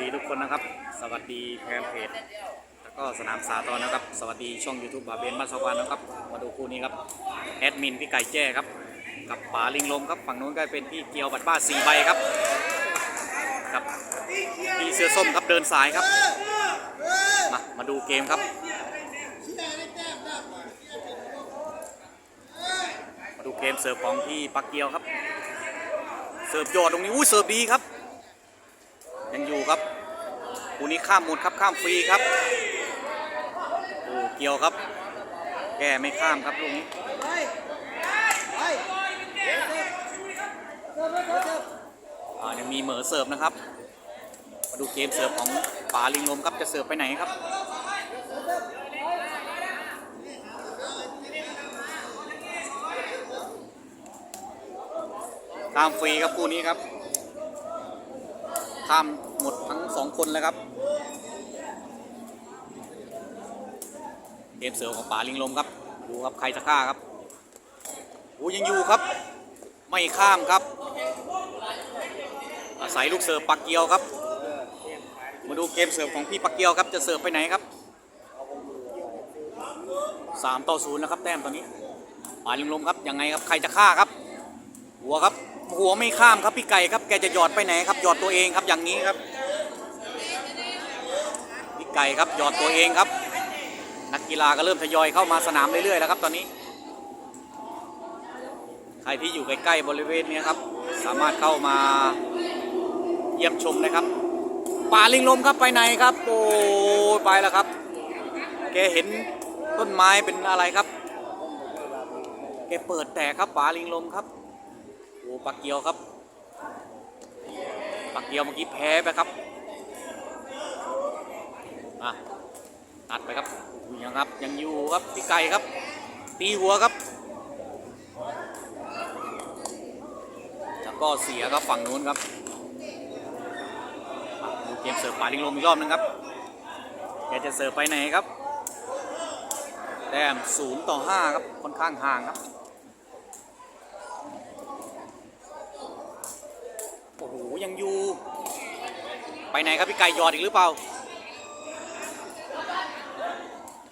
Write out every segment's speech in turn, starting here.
ดีทุกคนนะครับ สวัสดีแฟนเพจแล้วก็สนามสาตอนนะครับ สวัสดีช่อง YouTube บาเบนบ้านสวรรค์นะครับ มาดูคู่นี้ครับ แอดมินพี่ไก่แจ้ครับ กับป๋าลิงลมครับ ฝั่งนู้นก็เป็นพี่เกียวบัตรบ้าสี่ใบครับ ครับ พี่เสื้อส้มครับเดินสายครับ มา มาดูเกมครับ มาดูเกมเสิร์ฟของพี่ปักเกียวครับ เสิร์ฟยอดตรงนี้ อุ้ยเสิร์ฟดีครับ คู่นี้ข้ามหมดครับข้ามฟรีครับโอ้เกี่ยวครับ แกไม่ข้ามครับลูกนี้อ่ายังมีเหมอเสิร์ฟนะครับมาดูเกมเสิร์ฟของป๋าลิงลมครับจะเสิร์ฟไปไหนครับข้ามฟรีครับคู่นี้ครับข้ามหมดทั้งสองคนเลยครับ เกมเสือของป๋าลิงลมครับ ดูครับใครจะฆ่าครับโอ้ยังอยู่ครับ ไม่ข้ามครับ อาศัยลูกเสิร์ฟปักเกียวครับ มาดูเกมเสิร์ฟของพี่ปักเกียวครับ จะเสิร์ฟไปไหนครับสามต่อศูนย์นะครับแต้มตอนนี้ป๋าลิงลมครับยังไงครับใครจะฆ่าครับ หัวครับ หัวไม่ข้ามครับพี่ไก่ครับแกจะหยอดไปไหนครับหยอดตัวเองครับอย่างนี้ครับพี่ไก่ครับหยอดตัวเองครับ นักกีฬาก็เริ่มทยอยเข้ามาสนามเรื่อยๆแล้วครับตอนนี้ ใครที่อยู่ใกล้ๆบริเวณนี้ครับ สามารถเข้ามาเยี่ยมชมนะครับ ป่าลิงลมครับไปไหนครับ โอ้ไปแล้วครับ แกเห็นต้นไม้เป็นอะไรครับ แกเปิดแตกครับป่าลิงลมครับโอ้ปักเกียวครับ ปักเกียวเมื่อกี้แพ้ไปครับอะ ตัดไปครับยังครับ ยังอยู่ครับพี่ไก่ครับ ตีหัวครับแล้วก็เสียครับฝั่งนู้นครับดูเกมเสิร์ฟปาลิงลมอีกรอบนึงครับแกจะเสิร์ฟไปไหนครับแต้มศูนย์ต่อห้าครับค่อนข้างห่างครับโอ้โหยังอยู่ ไปไหนครับพี่ไก่หยอดอีกหรือเปล่า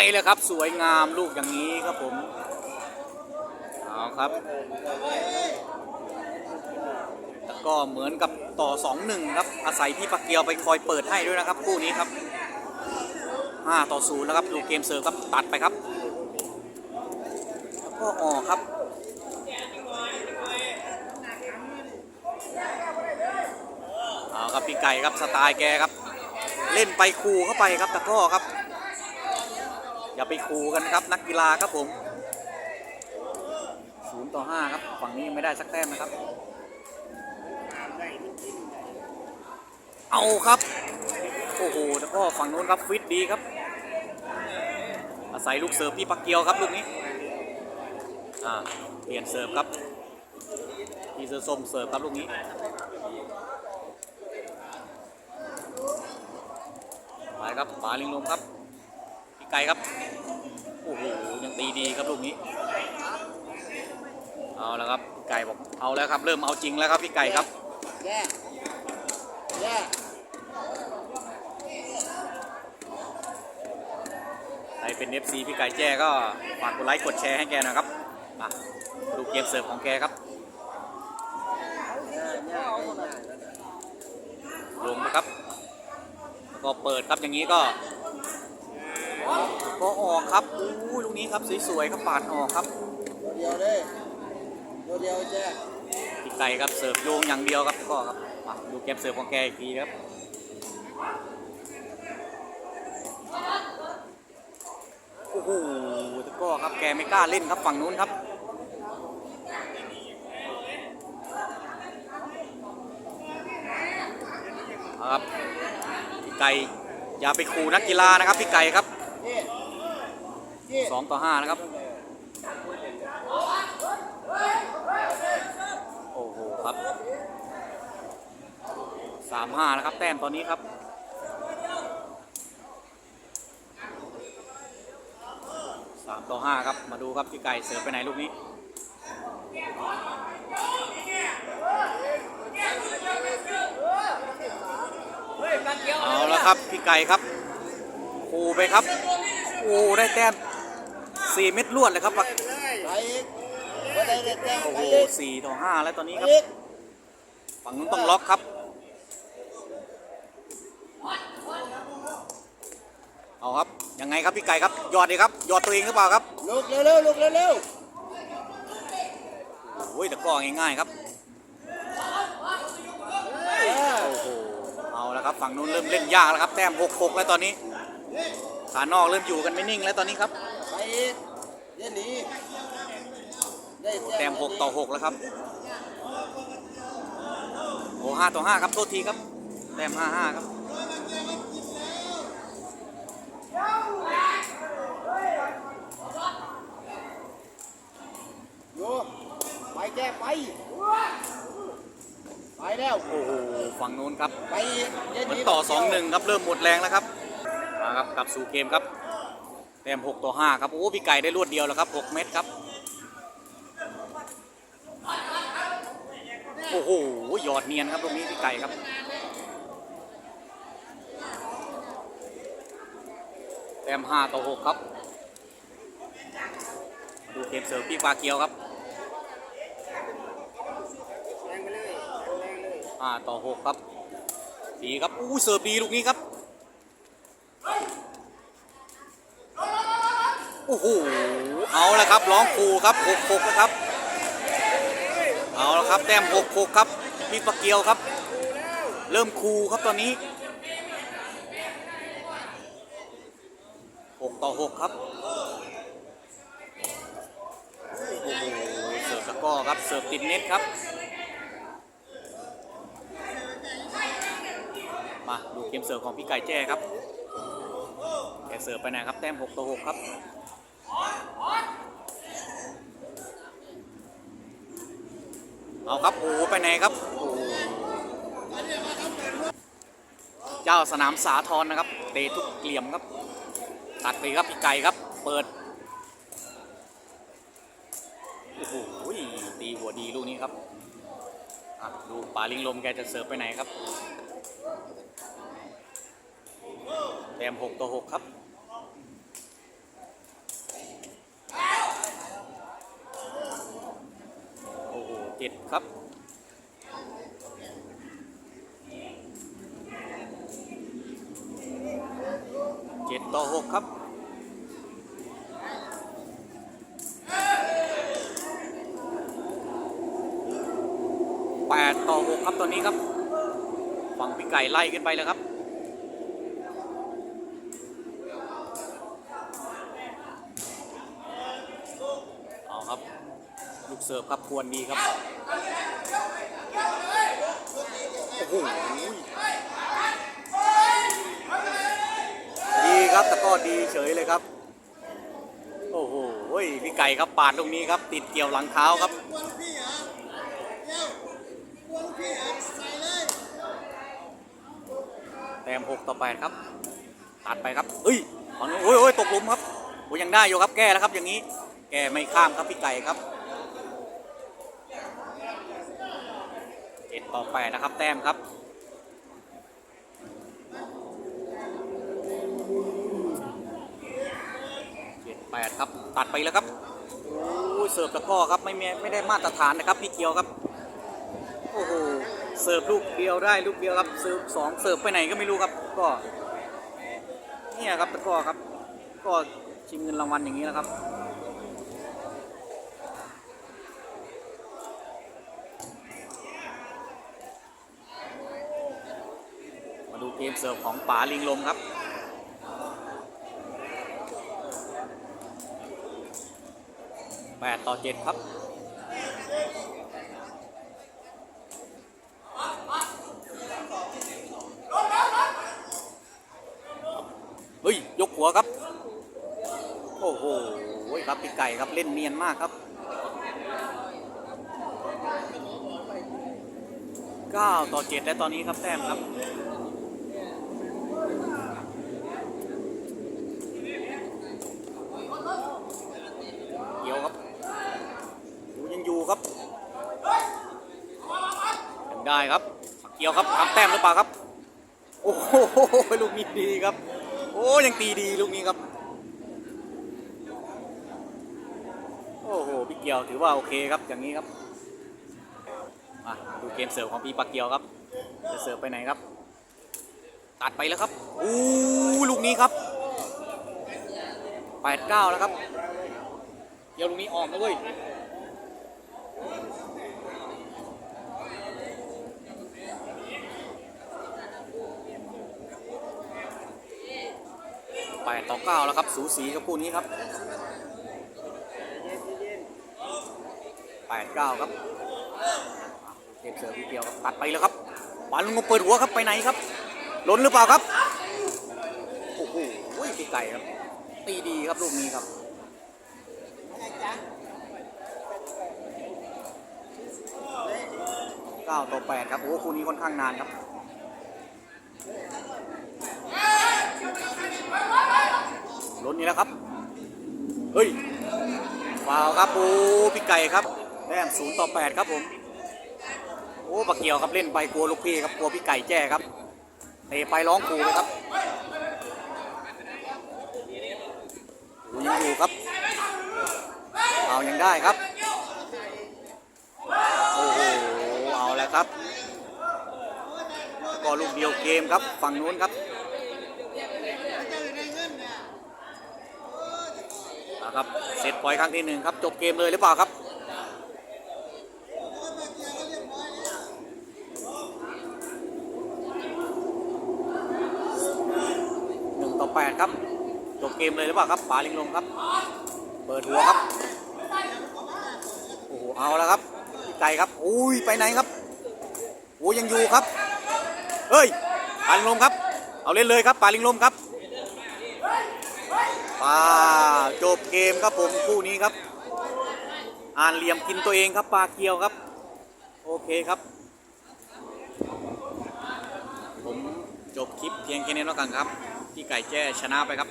ไปเลยครับ สวยงามลูกอย่างนี้ครับผมเอาครับแล้วก็เหมือนกับต่อ 2-1 ครับ อาศัยพี่ปักเกียวไปคอยเปิดให้ด้วยนะครับคู่นี้ครับ5ต่อ0แล้วครับดูเกมเซิร์ฟครับตัดไปครับแล้วก็ออกครับเอาครับพี่ไก่ครับสไตล์แกครับ เล่นไปคูเข้าไปครับตะก้อครับ อย่าไปคูกันครับนักกีฬาครับผมศูนย์ต่อห้าครับ ฝั่งนี้ยังไม่ได้สักแต้มนะครับ เอาครับ โอ้โหตะกร้อฝั่งนู้นครับฟิตดีครับ อาศัยลูกเสิร์ฟพี่ปักเกียวครับลูกนี้อ่าเปลี่ยนเสิร์ฟครับพี่เสื้อส้มเสิร์ฟครับลูกนี้ไปครับปาลิงลมครับ ไก่ครับโอ้โหยังตีดีครับลูกนี้ เอาแล้วครับพี่ไก่บอกเอาแล้วครับ เริ่มเอาจริงแล้วครับพี่ไก่ครับแย่แย่ใครเป็น FC พี่ไก่แจ้ก็ฝากกดไลค์กดแชร์ให้แกนะครับมาดูเกมเสิร์ฟของแกครับลงนะครับ ก็เปิดครับอย่างนี้ก็ ก็ออกครับอู้ลูกนี้ครับสวยๆครับปาดออกครับตัวเดียวเลยตัวเดียวแย่พี่ไก่ครับเสิร์ฟโยงอย่างเดียวครับก็ครับดูเกมเสิร์ฟของแกอีกทีครับโอ้โหตะก้อครับแกไม่กล้าเล่นครับฝั่งนู้นครับครับพี่ไก่อย่าไปขู่นักกีฬานะครับพี่ไก่ครับ สองต่อห้านะครับโอ้โหครับสามห้านะครับ แต้มตอนนี้ครับสามต่อห้าครับมาดูครับพี่ไก่เสิร์ฟไปไหนลูกนี้เอาแล้วครับพี่ไก่ครับคูไปครับโอ้ได้แต้ม สี่เม็ดรวดเลยครับไปอีกว่าได้ได้แต้มโอ้ไปโหอีกสี่ต่อห้าแล้วตอนนี้ไปครับ อีกฝั่งนู้นต้องล็อกครับ เอาครับ ยังไงครับพี่ไก่ครับ หยอดดีครับ หยอดตัวเองหรือเปล่าครับ ลุกเร็วๆลุกเร็วโอ้ยแต่ก็ง่ายๆครับ ๆเออโอ้โห เอาแล้วครับ ฝั่งนู้นเริ่มเล่นยากแล้วครับ แต้มหกหกแล้วตอนนี้ขานอกเริ่มอยู่กันไม่นิ่งแล้วตอนนี้ครับไป อีกเดี๋ยวหนีได้แต้มหกต่อหกแล้วครับโอ้ห้าต่อห้าครับโทษทีครับแต้มห้าห้าครับอยู่ไปแก้ไป ไปแล้ว โอ้โหฝั่งนู้นครับไปอีกดี๋ยวเหมือนต่อ2 1ครับเริ่มหมดแรงแล้วครับมาครับกลับสู่เกมครับแต้ม6ต่อ5ครับ โอ้พี่ไก่ได้รวดเดียวแล้วครับ 6 เม็ดครับ โอ้โหหยอดเนียนครับตรงนี้พี่ไก่ครับแต้ม5ต่อ6ครับ ดูเกมเสิร์ฟพี่ปลาเกียวครับแรงไปเลยแรงเลย5ต่อ6ครับดีครับอู้เสิร์ฟดีลูกนี้ครับ โอ้โหเอาละครับร้องครูครับ6 6นะครับเอาละครับแต้ม6 6ครับพี่ปะเกียวครับ เริ่มครูครับตอนนี้6ต่อ6ครับโอ้โหเสิร์ฟตะกร้อครับเสิร์ฟติดเน็ตครับมาดูเกมเสิร์ฟของพี่ไก่แจ้ครับแกเสิร์ฟไปไหนครับแต้ม6ต่อ6ครับ เอาครับ โอ้ไปไหนครับ โอ้เจ้าสนามสาทรนะครับ เตะทุกเหลี่ยมครับ ตัดไปครับพี่ไก่ครับ เปิด โอ้โหตีหัวดีลูกนี้ครับดูป่าลิงลมแกจะเสิร์ฟไปไหนครับแต้ม6ต่อ6ครับ โอ้โหเจ็ด ครับ เจ็ดต่อ6ครับแปดต่อ6ครับตอนนี้ครับ ฝั่งพี่ไก่ไล่ขึ้นไปแล้วครับเอาครับ ลูกเสิร์ฟครับควรดีครับ โอ้โหดีครับแต่ก็ดีเฉยเลยครับ โอ้โหพี่ไก่ครับปาดตรงนี้ครับ ติดเกี่ยวหลังเท้าครับแต้ม6ต่อ8ครับ ตัดไปครับเฮ้ยโอ้ยโอ้ยตกหลุมครับโอ้ยยังได้อยู่ครับแก้แล้วครับอย่างนี้ แก้ไม่ข้ามครับพี่ไก่ครับเจ็ ดต่อแปดนะครับ แต้มครับเจ็ดแปดครับ ตัดไปแล้วครับโอ้เสิร์ฟตะก้อครับไม่ไม่ได้มาตรฐานนะครับพี่เกียวครับโอ้โหเสิร์ฟลูกเดียวได้ลูกเดียวครับเสิร์ฟสองเสิร์ฟไปไหนก็ไม่รู้ครับ ก็เนี่ยครับตะก้อครับ ก็ชิงเงินรางวัลอย่างนี้นะครับ มาดูเกมเสิร์ฟของป๋าลิงลมครับแปดต่อเจ็ดครับเฮ้ย ยกหัวครับ โอ้โหครับพี่ไก่ครับเล่นเนียนมากครับ9ต่อ7และตอนนี้ครับแต้มครับ เกี่ยวครับดูยังอยู่ครับยังได้ ครับทำแต้มหรือเปล่าครับ โอ้โหลูกนี้ดีครับ โอ้ยังตีดีลูกนี้ครับ โอ้โหพี่เกียวถือว่าโอเคครับอย่างนี้ครับมาดูเกมเสิร์ฟของพี่ปักเกียวครับจะเสิร์ฟไปไหนครับ ตัดไปแล้วครับอู้ลูกนี้ครับแปดเก้าแล้วครับเกียวลูกนี้ออกนะเว้ย แปดต่อเก้าแล้วครับ สูสีกับคู่นี้ครับแปดเก้าครับเก็บเสือพี่เดียวครับตัดไปแล้วครับบอลลงมาเปิดหัวครับไปไหนครับล้นหรือเปล่าครับโอ้โหพี่ไก่ครับ ตีดีครับลูกนี้ครับเก้าต่อแปดครับโอ้คู่นี้ค่อนข้างนานครับ นนี่แล้วครับ เฮ้ยฟาวครับ โอ้พี่ไก่ครับแต้มศูนย์ต่อแปดครับผม โอ้ปะเกียวครับเล่นไปกลัวลูกพี่ครับกลัวพี่ไก่แจ้ครับเตะไปร้องขู่เลยครับอยังอยู่ครับเอายังได้ครับ โอ้โห เอาแล้วครับ ก็ลูกเดียวเกมครับ ฝั่งนู้นครับ นะครับเสร็จปล่อยครั้งที่หนึ่งครับจบเกมเลยหรือเปล่าครับหนึ่งต่อแปดครับจบเกมเลยหรือเปล่าครับป๋าลิงลมครับ เปิดหัวครับโอ้โหเอาแล้วครับพี่ไก่ครับอุ้ยไปไหนครับโอ้ยังอยู่ครับเฮ้ยป๋าลิงลมครับ เอาเล่นเลยครับป๋าลิงลมครับ ป้าจบเกมครับผมคู่นี้ครับ อ่านเหลี่ยมกินตัวเองครับปลาเกียวครับ โอเคครับ ผมจบคลิปเพียงแค่นี้แล้วกันครับที่ไก่แจ้ชนะไปครับ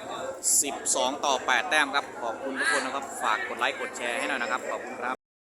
12 ต่อ 8 แต้มครับ ขอบคุณทุกคนนะครับ ฝากกดไลค์ กดแชร์ให้หน่อยนะครับ ขอบคุณครับ